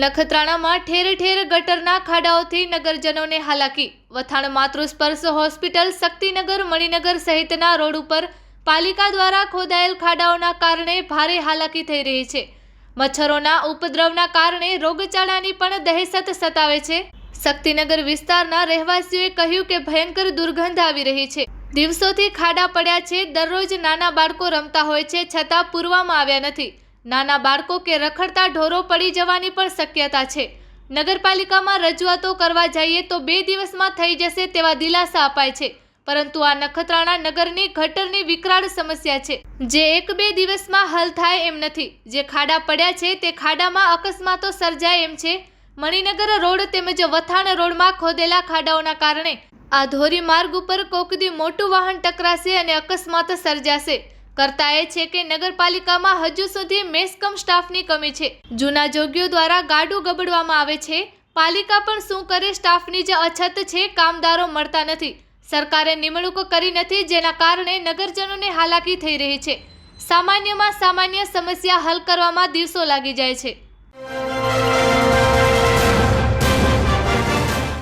નખત્રાણામાં ઠેર ઠેર ગટરના ખાડાઓથી નગરજનોને હાલાકી. વથાણ માતૃસ્પર્શ હોસ્પિટલ, શક્તિનગર, મણિનગર સહિતના રોડ ઉપર પાલિકા દ્વારા ખોદાયેલ ખાડાઓના કારણે ભારે હાલાકી થઈ રહી છે. મચ્છરોના ઉપદ્રવના કારણે રોગચાળાની પણ દહેશત સતાવે છે. શક્તિનગર વિસ્તારના રહેવાસીઓએ કહ્યું કે ભયંકર દુર્ગંધ આવી રહી છે. દિવસોથી ખાડા પડ્યા છે, દરરોજ નાના બાળકો રમતા હોય છે, છતાં પૂરવામાં આવ્યા નથી. નાના બાળકો કે રખડતા ઢોરો પડી જવાની પણ શક્યતા છે. નગરપાલિકામાં રજૂઆતો કરવા જઈએ તો બે દિવસમાં થઈ જશે તેવા દિલાસા અપાય છે. પરંતુ આ નખત્રાણા નગરની ગટરની વિકરાળ સમસ્યા છે. જે એક બે દિવસમાં હલ થાય એમ નથી. જે ખાડા પડ્યા છે તે ખાડામાં અકસ્માતો સર્જાય એમ છે. મણિનગર રોડ તેમજ વથાણ રોડમાં ખોદેલા ખાડાઓના કારણે આ ધોરી માર્ગ ઉપર કોકદી મોટું વાહન ટકરાશે અને અકસ્માત સર્જાશે. કરતા એ છે કે નગરપાલિકામાં હજુ સુધી મેસકમ સ્ટાફની કમી છે. જૂના જોગીઓ દ્વારા ગાડું ગબડવામાં આવે છે. પાલિકા પણ શું કરે સ્ટાફની જે અછત છે કામદારો મળતા નથી. સરકારે નિમણૂક કરી નથી જેના કારણે નગરજનોને હાલાકી થઈ રહી છે. સામાન્યમાં સામાન્ય સમસ્યા હલ કરવામાં દિવસો લાગી જાય છે.